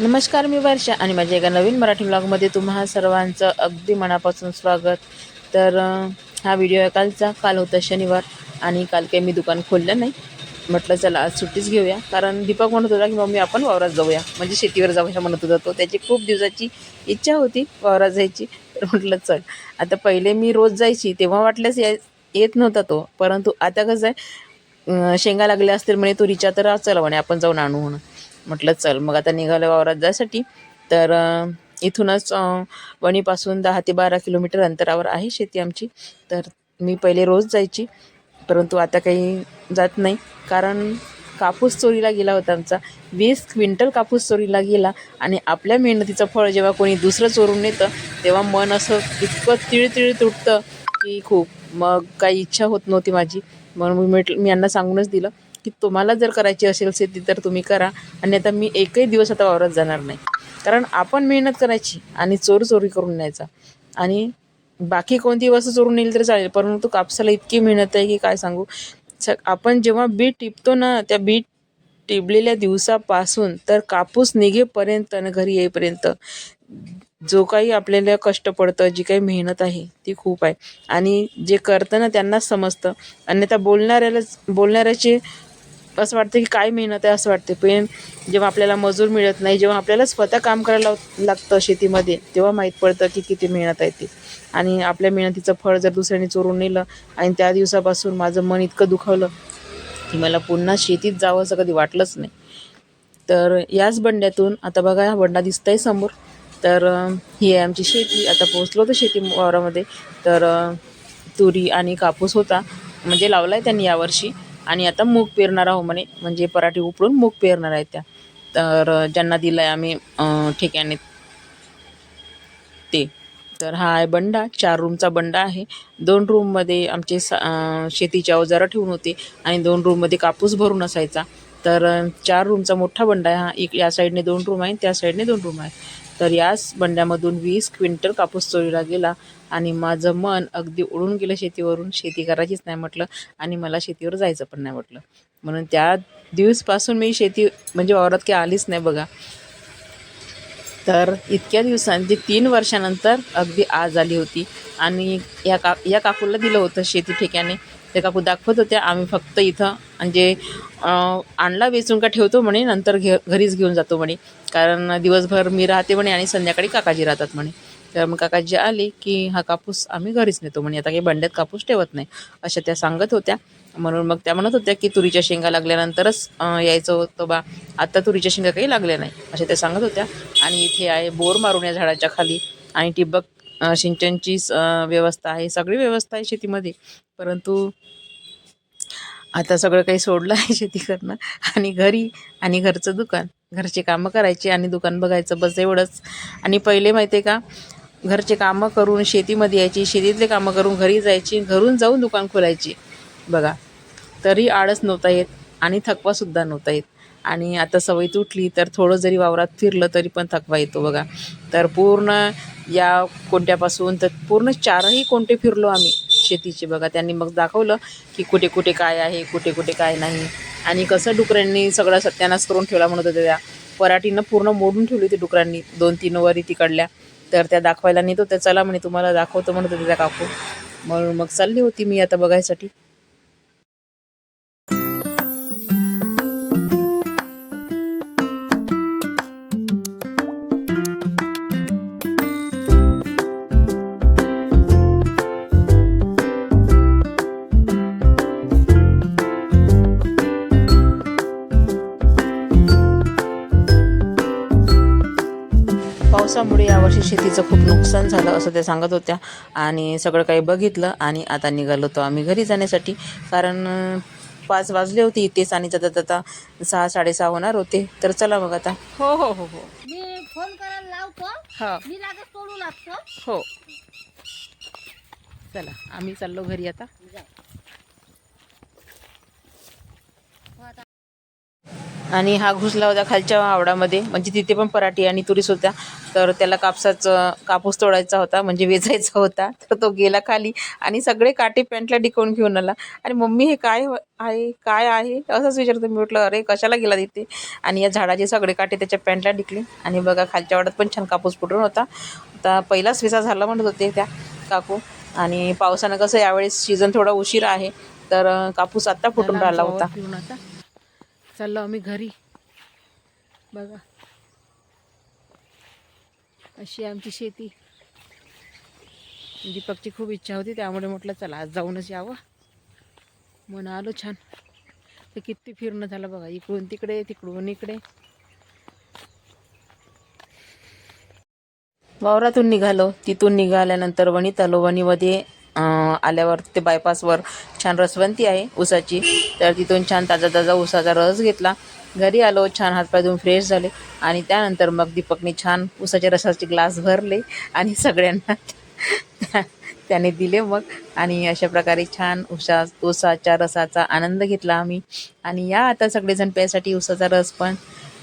नमस्कार मी वर्षा आणि माझ्या एका नवीन मराठी ब्लॉगमध्ये तुम्हा सर्वांचं अगदी मनापासून स्वागत. तर हा व्हिडिओ आहे कालचा काल होता शनिवार आणि काल काही मी दुकान खोललं नाही. म्हटलं चला आज सुट्टीच घेऊया. कारण दीपक म्हणत होता की मम्मी आपण वावरात जाऊया. म्हणजे शेतीवर जाऊया म्हणत होता तो. त्याची खूप दिवसाची इच्छा होती वावरात जायची. तर म्हटलं चल. आता पहिले मी रोज जायची तेव्हा वाटल्यास येत नव्हता तो. परंतु आता कसं आहे शेंगा लागल्या असतील म्हणे तुरीच्या तर चला म्हणे आपण जाऊन आणू म्हणून. म्हटलं चल मग आता निघालं वावरात जायसाठी. तर इथूनच वणीपासून दहा ते बारा किलोमीटर अंतरावर आहे शेती आमची. तर मी पहिले रोज जायची परंतु आता काही जात नाही. कारण कापूस चोरीला गेला होता आमचा. वीस क्विंटल कापूस चोरीला गेला आणि आपल्या मेहनतीचं फळ जेव्हा कोणी दुसरं चोरून नेतं तेव्हा मन असं इतकं तिळतिळ तुटतं की खूप. मग काही इच्छा होत नव्हती माझी. म्हणून मी म्हटलं मी यांना सांगूनच दिलं. की तुम्हाला जर करायची असेल शेती तर तुम्ही करा. आणि आता मी एकही दिवस आता वावरात जाणार नाही. कारण आपण मेहनत करायची आणि चोर चोरी करून न्यायचा. आणि बाकी कोणती वस्तू चोरून नेली तरी चालेल परंतु कापसाला इतकी मेहनत आहे की काय सांगू? आपण जेव्हा बीट टिपतो ना त्या बीट टिपलेल्या दिवसापासून तर कापूस निघेपर्यंत आणि घरी येईपर्यंत जो काही आपल्याला कष्ट पडतं जी काही मेहनत आहे ती खूप आहे. आणि जे करतं ना त्यांनाच समजतं. अन्यथा बोलणाऱ्यालाच बोलणाऱ्याचे असं वाटतं की काय मेहनत आहे असं वाटते पण जेव्हा आपल्याला मजूर मिळत नाही जेव्हा आपल्याला स्वतः काम करायला लागतं शेतीमध्ये तेव्हा माहीत पडतं की किती मेहनत आहे ती. आणि आपल्या मेहनतीचं फळ जर दुसऱ्याने चोरून नेलं आणि त्या दिवसापासून माझं मन इतकं दुखावलं की मला पुन्हा शेतीत जावं असं कधी वाटलंच नाही. तर याच बंड्यातून आता बघा हा बंडा दिसतंय समोर. तर ही आहे आमची शेती. आता पोहोचलो होतो शेती वावरामध्ये. तर तुरी आणि कापूस होता. म्हणजे लावला आहे त्यांनी यावर्षी. आणि आता मूग पेरणार आहो म्हणे. म्हणजे पराठी उपडून मूग पेरणार आहे त्या. तर ज्यांना दिलं आहे आम्ही ठिकाणी ते. तर हा आहे बंडा. चार रूमचा बंडा आहे. दोन रूममध्ये आमचे सा शेतीचे अवजारं ठेवून होते. आणि दोन रूममध्ये कापूस भरून असायचा. तर चार रूमचा मोठा बंडा आहे. हा एक या साईडने दोन रूम आहे त्या साईडने दोन रूम आहे. तर याच बंड्यामधून वीस क्विंटल कापूस चोरीला गेला आणि माझं मन अगदी उडून गेलं शेतीवरून. शेती करायचीच नाही म्हटलं आणि मला शेतीवर जायचं पण नाही म्हटलं. म्हणून त्या दिवसपासून मी शेती म्हणजे वावरात काही आलीच नाही बघा. तर इतक्या दिवसांची तीन वर्षानंतर अगदी आज आली होती. आणि या का या काकूला दिलं होतं शेती ठिकाणी. ते काकू दाखवत होत्या आम्ही फक्त इथं म्हणजे आणला वेचून का ठेवतो म्हणे नंतर घे घरीच घेऊन जातो म्हणे. कारण दिवसभर मी राहते म्हणे आणि संध्याकाळी काकाजी राहतात म्हणे. तर मग काकाजी आले की हा कापूस आम्ही घरीच नेतो म्हणे आता काही बंड्यात कापूस ठेवत नाही. अशा त्या सांगत होत्या. म्हणून मग त्या म्हणत होत्या की तुरीच्या शेंगा लागल्यानंतरच यायचं होतं बा. आत्ता तुरीच्या शेंगा काही लागल्या नाही. अशा त्या सांगत होत्या. आणि इथे आहे बोर मारून या झाडाच्या खाली. आणि ठिबक सिंचनची स- व्यवस्था आहे. सगळी व्यवस्था आहे शेतीमध्ये. परंतु आता सगळं काही सोडलं आहे शेती करणं आणि घरी आणि घरचं दुकान. घरचे कामं करायचे आणि दुकान बघायचं. बस एवढंच. आणि पहिले माहिती आहे का? घरचे कामं करून शेतीमध्ये यायची. शेतीतले कामं करून घरी जायची. घरून जाऊन दुकान खोलायची. बघा. तरी आळस नव्हता येत आणि थकवासुद्धा नव्हता येत. आणि आता सवय तुटली तर थोडं जरी वावरात फिरलं तरी पण थकवा येतो बघा. तर पूर्ण या कोणत्यापासून तर पूर्ण चारही कोणते फिरलो आम्ही शेतीचे बघा. त्यांनी मग दाखवलं की कुठे कुठे काय आहे कुठे कुठे काय नाही. आणि कसं डुकऱ्यांनी सगळं सत्यानाश करून ठेवला म्हणत होत्या त्या. पराठीनं पूर्ण मोडून ठेवली होती डुकरांनी. दोन तीन वरी तिकडल्या. तर त्या दाखवायला नेत होत्या चला म्हणे तुम्हाला दाखवतो म्हणत होते त्या काकू. म्हणून मग चालली होती मी आता बघायसाठी. पावसामुळे यावर्षी शेतीचं खूप नुकसान झालं असं त्या सांगत होत्या. आणि सगळं काही बघितलं आणि आता निघालो होतो आम्ही घरी जाण्यासाठी. कारण पाच वाजले होते इथेच आणि जाता जाता सहा साडेसहा होणार होते. तर चला मग आता. हो हो हो हो. मी फोन करायला लावतो. हो. मी लागत सोडू लागतो. हो. चला आम्ही चाललो घरी आता. आणि हा घुसला होता खालच्या आवडामध्ये म्हणजे तिथे पण पराठी आणि तुरीस होत्या. तर त्याला कापसाचं कापूस तोडायचा होता म्हणजे वेचायचा होता. तर तो गेला खाली आणि सगळे काटे पॅन्टला डिकवून घेऊन आला. आणि मम्मी हे काय आहे? काय आहे? असंच विचारतो. मी म्हटलं अरे कशाला गेला तिथे? आणि या झाडाचे सगळे काटे त्याच्या पॅन्टला डिकले आणि बघा खालच्या वाड्यात पण छान कापूस फुटून होता. आता पहिलाच विसा झाला म्हणत होते त्या काकू. आणि पावसानं कसं यावेळेस सीझन थोडा उशीर आहे. तर कापूस आत्ता फुटून राहिला होता. हो, चाललो आम्ही घरी. बघा. अशी आमची शेती. दीपकची खूप इच्छा होती त्यामुळे म्हटलं चला आज जाऊनच यावं. म्हणून आलो छान. तर किती फिरणं झालं बघा इकडून तिकडे तिकडून इकडे. वावरातून निघालो तिथून निघाल्यानंतर वणीत आलो वणीमध्ये आल्यावर ते बायपासवर छान रसवंती आहे ऊसाची. तर तिथून छान ताजा ताजा ऊसाचा रस घेतला. घरी आलो छान हातपाय धुवून फ्रेश झाले. आणि त्यानंतर मग दीपकने छान ऊसाच्या रसाचे ग्लास भरले आणि सगळ्यांना त्याने दिले मग. आणि अशा प्रकारे छान उसा ऊसाच्या रसाचा आनंद घेतला आम्ही. आणि या आता सगळेजण प्यायसाठी ऊसाचा रस पण